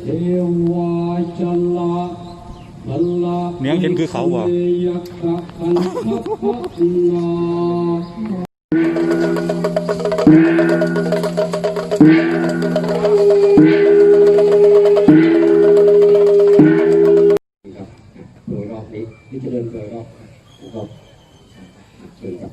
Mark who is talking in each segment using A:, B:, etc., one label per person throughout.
A: เทวาจลาบัลลา
B: เนียงเห็นคือเขาบ่
A: ยักษ์ขันทัพพนา
C: ครับโดยรอบนี้นี่จะเดินโดยรอบนะครับเชิญครับ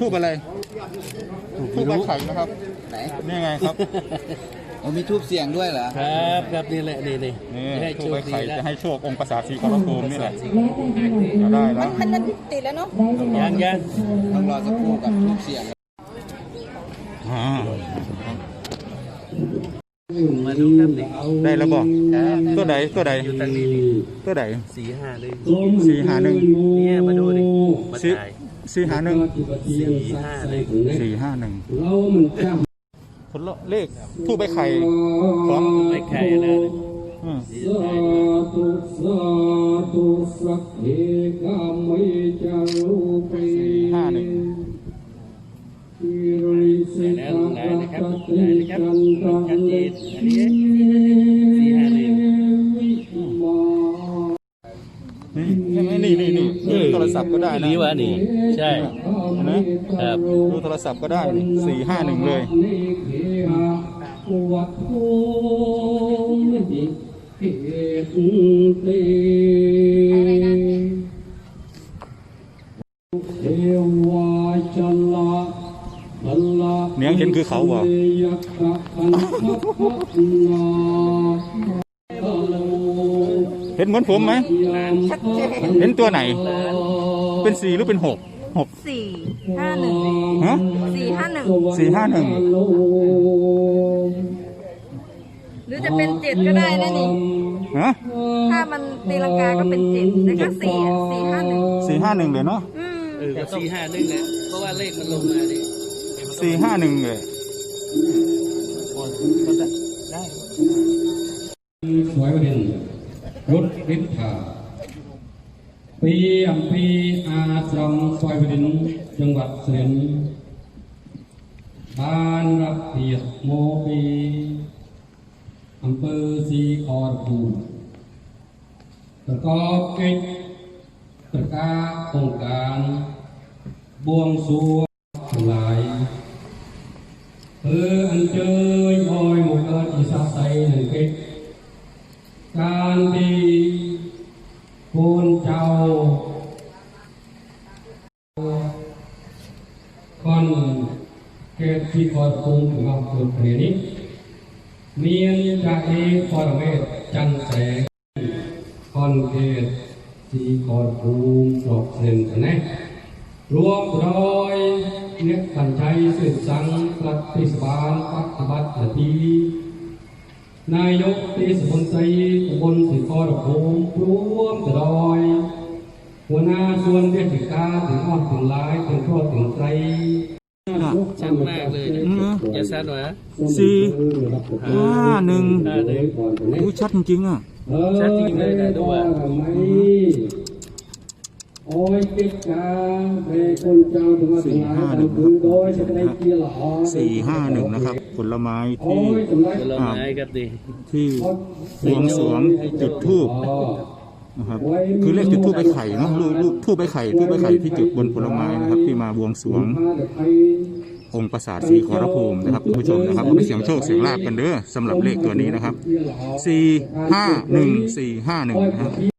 B: ทูบอะไรทูบใบไข่นะครับ
D: ไหน
B: นี่ไงครับ
D: ผมมีทูบเสียงด้วยเหรอ
E: ครับครับนี่แหละนี่นี่
B: นี่
E: ให้
B: ทู
E: โช
B: บใบ
E: คดี
B: ไข่
E: นะ
B: จะให้โชคองค์ประสาทสีขอรภูมินี่แหละจะได้แล้ว
F: มันมันติดแล้วเนาะ
E: ยังยัง
D: ต้องรอสักครู่กับทูบเสียง
B: อ่า
E: มาดูครับนี่
B: ได้แล้วบอกตัวใดตัวใด
E: อยู่ทางนี้นี่
B: ตัวใด
E: สี่ห้าเลย
B: สี่หาหนึ่ง
E: เนี่ยมาดูดิมา
B: สี่
E: ถ่าย
B: สี่หาหนึ่ง
E: สี่ห้าเลย
B: สี่ห้าหนึ่ง
A: เรามันจ้ำ
B: ผลเลขทูบใบไข่ของ
E: ไม่ใครนะ
B: อืม
A: สาธุสาธุสักเทกามิจารุปี
B: ห้าหนึ่ง
A: อิริสิ
E: แล้ว
A: ตา
E: ลงได้นะครับ
A: ต
E: ลง
A: ติ
E: ได้นะครับ
A: จันตัง
E: ชัดเจ
A: เล
E: นอันนี้สี่ห้าหนึ่ง
B: รศัพท์ก็ได้นะ
E: นี่วะนี่ ใช่
B: เห็นไหม
E: ครับ
B: ดูโทรศัพท์ก็ได้สี่ห้าหนึ่งเลย
A: นิเคหะวัตโธมิเหตุเตเทวาจลาบัลลา
B: เนียงเห็นคือเขาบ่
A: ยักษ์
B: เห็นเหมือนผมไหม
F: ชัดเจน
B: เห็นตัวไหน เป็นสี่หรือเป็นหกหก
F: สี่ห้าหนึ่ง
B: ฮะ
F: สี่ห้าหนึ่ง
B: สี่ห้าหนึ่ง
F: หรือจะเป็นเจ็ดก็ได้นะนี่
B: ฮะ
F: ถ้ามันตีลังกาก็เป็นเจ็ดแล้วก็สี่อะสี่ห้าหนึ่ง
B: สี่ห้าหนึ่งเลยเนาะ
F: อืม
E: เออก็สี่ห้านึงแหละเพราะว่าเลขมันลงมาดิ
B: สี่ห้าหนึ่งเลย
E: ได้
A: สวยประเด็น รถริบถาปีอัมพีอาสรมซอยประเด็นจังหวัดสุรินทร์บ้านรับเพียรโมปีอำเภอศรีขอรภูมิประกอบกิจประกาศโครงการบวงสรวงทั้งหลา กาไซหนึ่งกิจการดีคุณเจ้าคอนเกตที่คอยคุมถึงอำเภอเพลนี้เมียนจ่าเอกปรเมศจันแสงคอนเกตที่คอยคุมดอกเซนนะรวมร้อยเน็กขันชัยสืบสังปฏิสบาลปฏิบัติหน้าที่ นายกเทศมนตรีตำบลสิกรภูมิรวมร้อย หัวหน้าส่วนราชการถึงออดถึงหลายถึงโทษถึงใจ
E: ชัดมากเลยนะอย่าสั้นหวะ
B: สี่ห้าหนึ่ง
E: ห้าหนึ่ง
B: อู้ชัดจริงๆอะ
E: ชัดจริงเลยนะดูอะ
A: โอ้ยกิจการเปคนเจ้าถึงว่าถึงหลายทำคือโดยจะได้เกี่ยวหรอ
B: สี่ห้าหนึ่งนะครับ ผลไม้
A: โอ้
B: ที่
A: ยสำหรับ
E: ผลไม้ครับดิ
B: ที่บวงสรวงจุดทูบนะครับคือเลขจุดทูบไปไข่เนาะลูกลูกทูบไปไข่ทูบไปไข่ที่จุดบนผลไม้นะครับ ที่มาบวงสรวง องค์ปราสาทสีขอรภูมินะครับคุณผู้ชมนะครับเอาไปเสียงโชคเสียงลาบกันเด้อสำหรับเลขตัวนี้นะครับ4 5 1 4 5 1นะครับ